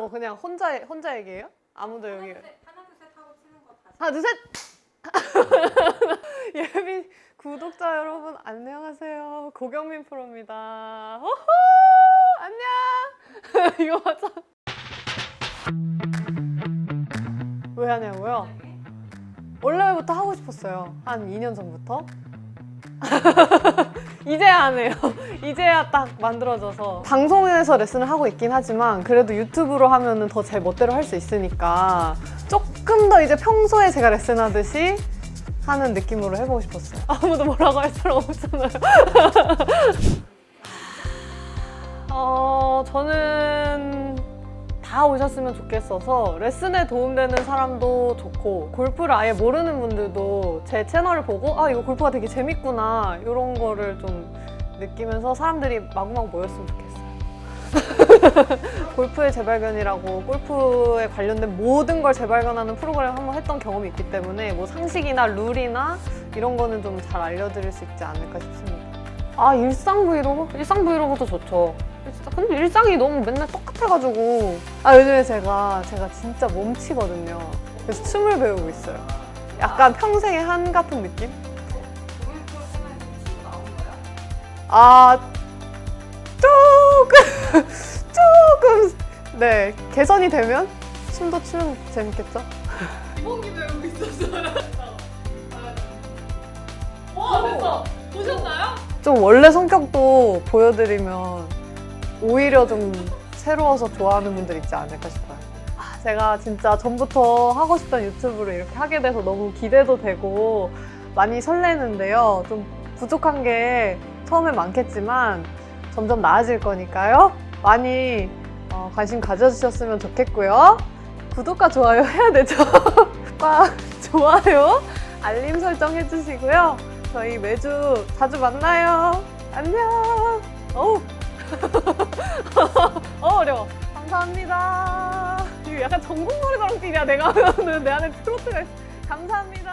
저 그냥 혼자 혼자 얘기해요? 아무도 여기 하나 둘셋 하고 치는 거 다시. 하나 둘 셋. 예비 구독자 여러분 안녕하세요. 고경민 프로입니다. 호호 안녕. 이거 맞아. 왜 하냐고요? 원래부터 하고 싶었어요. 한 2년 전부터. 이제야 하네요. 이제야 딱 만들어져서. 방송에서 레슨을 하고 있긴 하지만 그래도 유튜브로 하면은 더 제 멋대로 할 수 있으니까 조금 더 이제 평소에 제가 레슨하듯이 하는 느낌으로 해보고 싶었어요. 아무도 뭐라고 할 사람 없잖아요. 어, 저는 다 오셨으면 좋겠어서 레슨에 도움되는 사람도 좋고 골프를 아예 모르는 분들도 제 채널을 보고 아 이거 골프가 되게 재밌구나 이런 거를 좀 느끼면서 사람들이 마구마구 모였으면 좋겠어요. 골프의 재발견이라고 골프에 관련된 모든 걸 재발견하는 프로그램 한번 했던 경험이 있기 때문에 뭐 상식이나 룰이나 이런 거는 좀 잘 알려드릴 수 있지 않을까 싶습니다. 아 일상 브이로그? 일상 브이로그도 좋죠. 진짜 근데 일상이 너무 맨날 똑같아가지고 아 요즘에 제가 제가 진짜 몸치거든요. 그래서 춤을 배우고 있어요. 약간 평생의 한 같은 느낌? 아 조금 조금 네 개선이 되면 춤도 추면 재밌겠죠? 이봉기 배우고 있었어요. 와 됐어. 보셨나요? 좀 원래 성격도 보여드리면 오히려 좀 새로워서 좋아하는 분들 있지 않을까 싶어요. 아, 제가 진짜 전부터 하고 싶던 유튜브를 이렇게 하게 돼서 너무 기대도 되고 많이 설레는데요. 좀 부족한 게 처음엔 많겠지만 점점 나아질 거니까요. 많이 어, 관심 가져주셨으면 좋겠고요. 구독과 좋아요 해야 되죠. 꽉 좋아요, 알림 설정 해주시고요. 저희 매주 자주 만나요. 안녕. 어우. 어, 어려워. 감사합니다. 이거 약간 노래자랑 뛰냐, 내가 하면은 내 안에 트로트가 있어. 감사합니다.